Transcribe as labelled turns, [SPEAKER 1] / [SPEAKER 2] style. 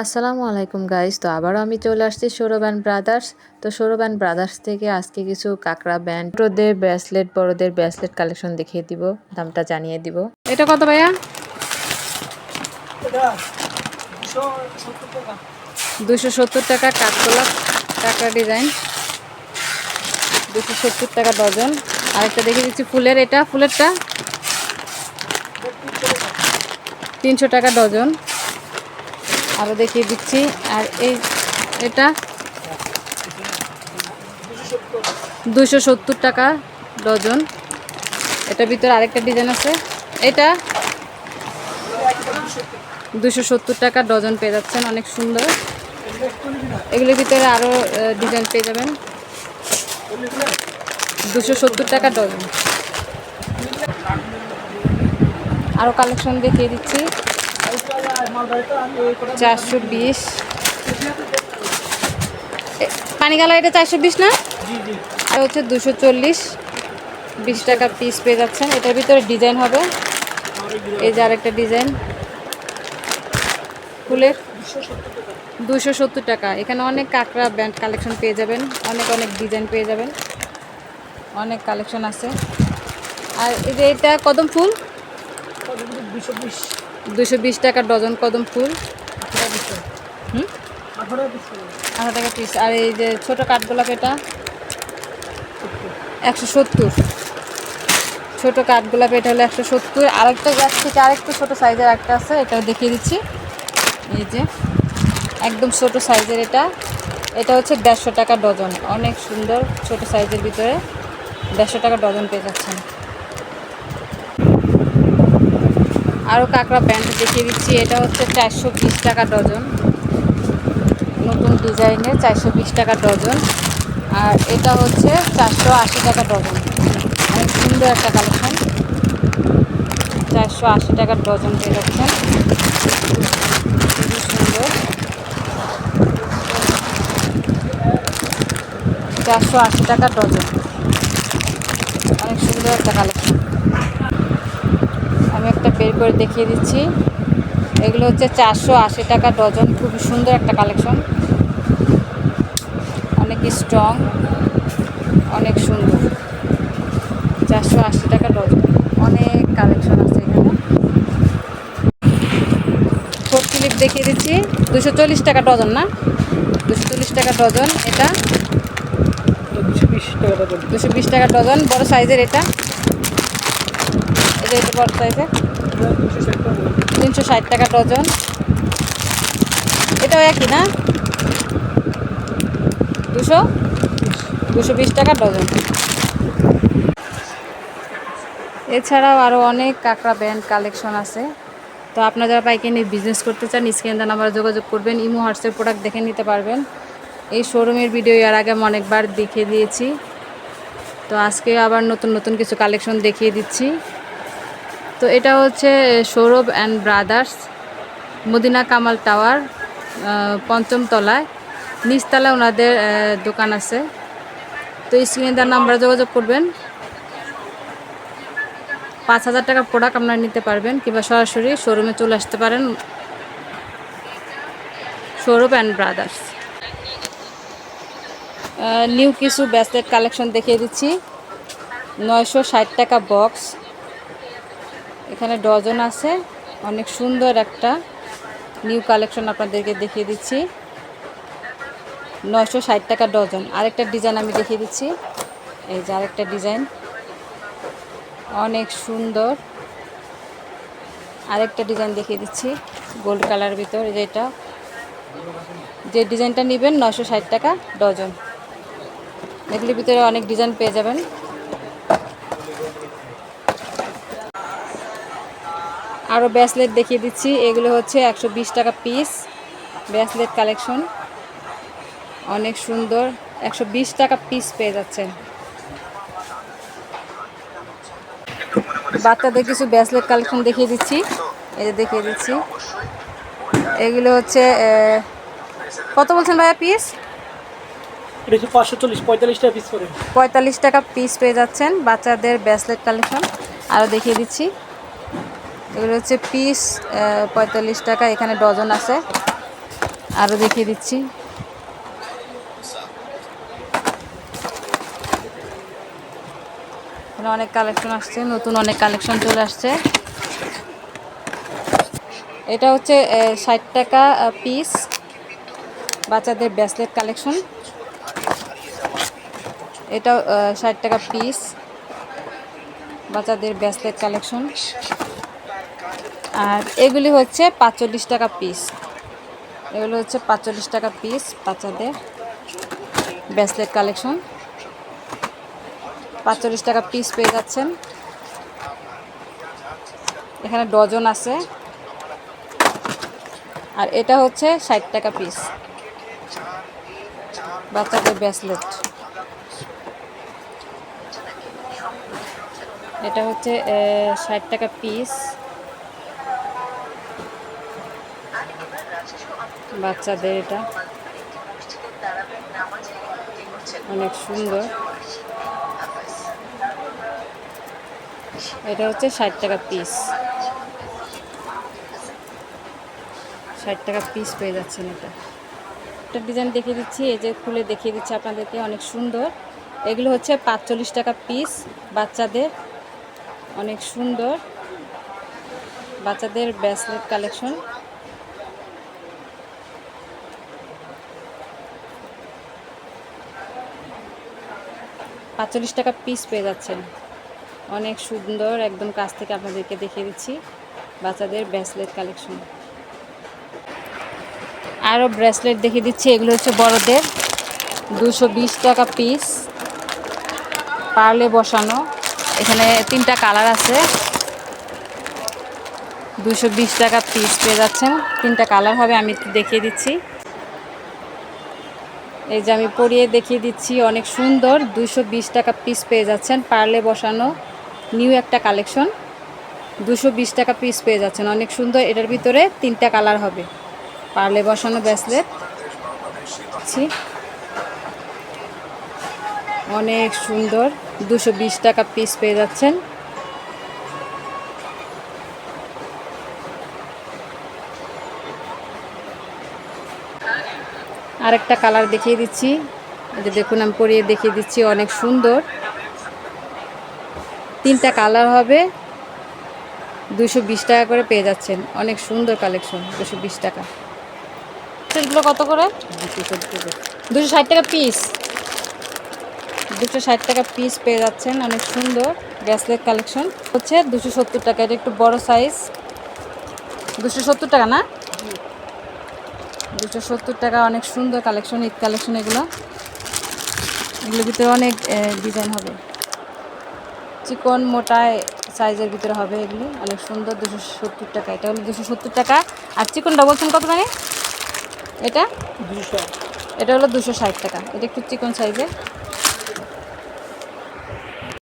[SPEAKER 1] আসসালামু আলাইকুম গাইস তো আবারও আমি চলে আসছি সৌরভ অ্যান্ড ব্রাদার্স তো সৌরভ অ্যান্ড ব্রাদার্স থেকে আজকে কিছু কাঁকড়া ব্যান্ড ছোটদের ব্রেসলেট বড়দের ব্রেসলেট কালেকশন দেখিয়ে দিব দামটা জানিয়ে দিব।
[SPEAKER 2] এটা কত ভাইয়া? দুশো সত্তর টাকা। কাঠগোলাপ কাঁকড়া ডিজাইন দুশো সত্তর টাকা ডজন। আরেকটা দেখে দিচ্ছি ফুলের এটা ফুলেরটা? তিনশো টাকা ডজন। আরও দেখিয়ে দিচ্ছি। আর এই এটা দুশো সত্তর টাকা ডজন। এটার ভিতরে আরেকটা ডিজাইন আছে। এটা দুশো সত্তর টাকা ডজন পেয়ে যাচ্ছেন, অনেক সুন্দর। এগুলোর ভিতরে আরও ডিজাইন পেয়ে যাবেন। দুশো সত্তর টাকা ডজন। আরও কালেকশন দেখিয়ে দিচ্ছি। চারশো বিশ। পানি গালা এটা চারশো বিশ না? এটা হচ্ছে দুশো চল্লিশ। বিশ টাকা পিস পেয়ে যাচ্ছেন। এটার ভিতরে ডিজাইন হবে। এই যে আরেকটা ডিজাইন। ফুলের দুশো সত্তর টাকা। এখানে অনেক কাঁকড়া ব্যান্ড কালেকশন পেয়ে যাবেন। অনেক অনেক ডিজাইন পেয়ে যাবেন। অনেক কালেকশন আছে। আর এই যে এটা কদম ফুল? দুশো বিশ। টাকা ডজন কদম ফুল। আঠারো টাকা পিস আর এই যে ছোটো কাঠগোলাপ এটা, একশো সত্তর। ছোটো কাঠগোলাপ এটা হলো একশো সত্তর। আরেকটা গাছ থেকে আরেকটু ছোটো সাইজের একটা আছে এটা দেখিয়ে দিচ্ছি। এই যে, একদম ছোট সাইজের এটা। এটা হচ্ছে দেড়শো টাকা ডজন। অনেক সুন্দর ছোট সাইজের ভিতরে দেড়শো টাকা ডজন পেয়ে যাচ্ছেন। আরও কাঁকড়া প্যান্ট দেখিয়ে দিচ্ছি। এটা হচ্ছে চারশো বিশ টাকা ডজন। নতুন ডিজাইনের চারশো বিশ টাকা ডজন। আর এটা হচ্ছে চারশো আশি টাকা ডজন। অনেক সুন্দর একটা কালেকশন। চারশো আশি টাকার ডজন পেয়ে যাচ্ছেন। খুবই সুন্দর। চারশো আশি টাকা ডজন। অনেক সুন্দর একটা কালেকশন। আমি একটা বের করে দেখিয়ে দিচ্ছি। এগুলো হচ্ছে চারশো আশি টাকা ডজন খুবই সুন্দর একটা কালেকশন। অনেক স্ট্রং অনেক সুন্দর। চারশো আশি টাকা ডজন অনেক কালেকশন আছে এখানে। ফোর ক্লিপ দেখিয়ে দিচ্ছি দুশো চল্লিশ টাকা ডজন না? দুশো চল্লিশ টাকা ডজন এটা। দুশো বিশ টাকা ডজন। বড় সাইজের এটা। তিনশো ষাট টাকা ডজন। এটাও একই না? দুশো? দুশো বিশ টাকা ডজন। এছাড়াও আরও অনেক কাঁকড়া ব্যান্ড কালেকশন আছে। তো আপনারা যারা পাইকারি নিয়ে বিজনেস করতে চান, স্ক্রিন দেন নাম্বারে যোগাযোগ করবেন, ইমো, হোয়াটসঅ্যাপ প্রোডাক্ট দেখে নিতে পারবেন। এই শোরুমের ভিডিও এর আগে আমি অনেকবার দেখিয়ে দিয়েছি। তো আজকে আবার নতুন নতুন কিছু কালেকশন দেখিয়ে দিচ্ছি। তো এটা হচ্ছে Sourav and brothers Madina Kamal tower পঞ্চম তলায়। নিচতলায় ওনাদের দোকান আছে। তো স্ক্রিনে তার নাম্বারে যোগাযোগ করবেন। পাঁচ হাজার টাকার প্রোডাক্ট আপনারা নিতে পারবেন কিংবা সরাসরি শোরুমে চলে আসতে পারেন। সৌরভ অ্যান্ড ব্রাদার্স নিউ কিছু ব্যাসলেট কালেকশন দেখিয়ে দিচ্ছি। নয়শো ষাট টাকা বক্স এখানে ডজন আছে। অনেক সুন্দর একটা নিউ কালেকশন আপনাদেরকে দেখিয়ে দিচ্ছি। নয়শো ষাট টাকা ডজন। আরেকটা ডিজাইন আমি দেখিয়ে দিচ্ছি। এই যে আরেকটা ডিজাইন। অনেক সুন্দর। আরেকটা ডিজাইন দেখিয়ে দিচ্ছি গোল্ড কালার ভিতর, এই যে এটা। যে ডিজাইনটা নেবেন নশো ষাট টাকা ডজন। এগুলির ভিতরে অনেক ডিজাইন পেয়ে যাবেন। আরও ব্যাসলেট দেখিয়ে দিচ্ছি। এগুলো হচ্ছে একশো বিশ টাকা পিস ব্যাসলেট কালেকশন অনেক সুন্দর। একশো বিশ টাকা পিস পেয়ে যাচ্ছেন। বাচ্চাদের কিছু ব্যাসলেট কালেকশন দেখিয়ে দিচ্ছি। এই যে দেখিয়ে দিচ্ছি। এগুলো হচ্ছে কত বলছেন ভাইয়া পিস
[SPEAKER 3] পঁয়তাল্লিশ টাকা পিস
[SPEAKER 2] পেয়ে যাচ্ছেন বাচ্চাদের ব্যাসলেট কালেকশন আরও দেখিয়ে দিচ্ছি। এগুলো হচ্ছে পিস পঁয়তাল্লিশ টাকা, এখানে ডজন আছে। আরও দেখিয়ে দিচ্ছি। এখানে অনেক কালেকশন আসছে, নতুন অনেক কালেকশন চলে আসছে। এটা হচ্ছে ষাট টাকা পিস, বাচ্চাদের ব্রেসলেট কালেকশন। এটাও ষাট টাকা পিস, বাচ্চাদের ব্রেসলেট কালেকশন। আর এগুলি হচ্ছে পাঁচচল্লিশ টাকা পিস এগুলো হচ্ছে পাঁচচল্লিশ টাকা পিস বাচ্চাদের ব্রেসলেট কালেকশন পাঁচচল্লিশ টাকা পিস পেয়ে যাচ্ছেন। এখানে ডজন আছে। আর এটা হচ্ছে ষাট টাকা পিস বাচ্চাদের ব্রেসলেট এটা হচ্ছে ষাট টাকা পিস বাচ্চাদের এটা। অনেক সুন্দর। এটা হচ্ছে ষাট টাকা পিস ষাট টাকা পিস পেয়ে যাচ্ছেন এটা। একটা ডিজাইন দেখিয়ে দিচ্ছি, এই যে খুলে দেখিয়ে দিচ্ছি আপনাদেরকে, অনেক সুন্দর। এগুলো হচ্ছে পাঁচচল্লিশ টাকা পিস বাচ্চাদের। অনেক সুন্দর। বাচ্চাদের ব্রেসলেট কালেকশন পাঁচচল্লিশ টাকা পিস পেয়ে যাচ্ছেন। অনেক সুন্দর একদম কাছ থেকে আপনাদেরকে দেখিয়ে দিচ্ছি বাচ্চাদের ব্রেসলেট কালেকশন আরও ব্রেসলেট দেখিয়ে দিচ্ছি, এগুলো হচ্ছে বড়দের। দুশো টাকা পিস পার্লে বসানো। এখানে তিনটা কালার আছে। দুশো টাকা পিস পেয়ে যাচ্ছেন। তিনটা কালার হবে, আমি দেখিয়ে দিচ্ছি। এই যে আমি পরিয়ে দেখিয়ে দিচ্ছি, অনেক সুন্দর। দুশো বিশ টাকা পিস পেয়ে যাচ্ছেন। পার্লে বসানো নিউ একটা কালেকশন দুশো টাকা পিস পেয়ে যাচ্ছেন। অনেক সুন্দর। এটার ভিতরে তিনটা কালার হবে। পার্লে বসানো ব্রেসলেট ছি। অনেক সুন্দর। দুশো টাকা পিস পেয়ে যাচ্ছেন। আরেকটা কালার দেখিয়ে দিচ্ছি। যে দেখুন আমি পরিয়ে দেখিয়ে দিচ্ছি অনেক সুন্দর। তিনটা কালার হবে। দুশো বিশ টাকা করে পেয়ে যাচ্ছেন। অনেক সুন্দর কালেকশন দুশো বিশ টাকা। সেগুলো কত করে? দুশো ষাট টাকা। পিস দুশো ষাট টাকা পিস পেয়ে যাচ্ছেন অনেক সুন্দর ব্রেসলেট কালেকশন হচ্ছে দুশো সত্তর টাকা এটা একটু বড় সাইজ দুশো সত্তর টাকা না? দুশো সত্তর টাকা অনেক সুন্দর কালেকশন ঈদ কালেকশন এগুলো। এগুলোর ভিতরে অনেক ডিজাইন হবে। চিকন মোটায় সাইজের ভিতরে হবে এগুলি। অনেক সুন্দর দুশো সত্তর টাকা। এটা হলো দুশো সত্তর টাকা। আর চিকনটা বলছেন কত মানে? এটা?
[SPEAKER 3] দুশো
[SPEAKER 2] এটা হলো দুশো ষাট টাকা। এটা একটু চিকন সাইজের।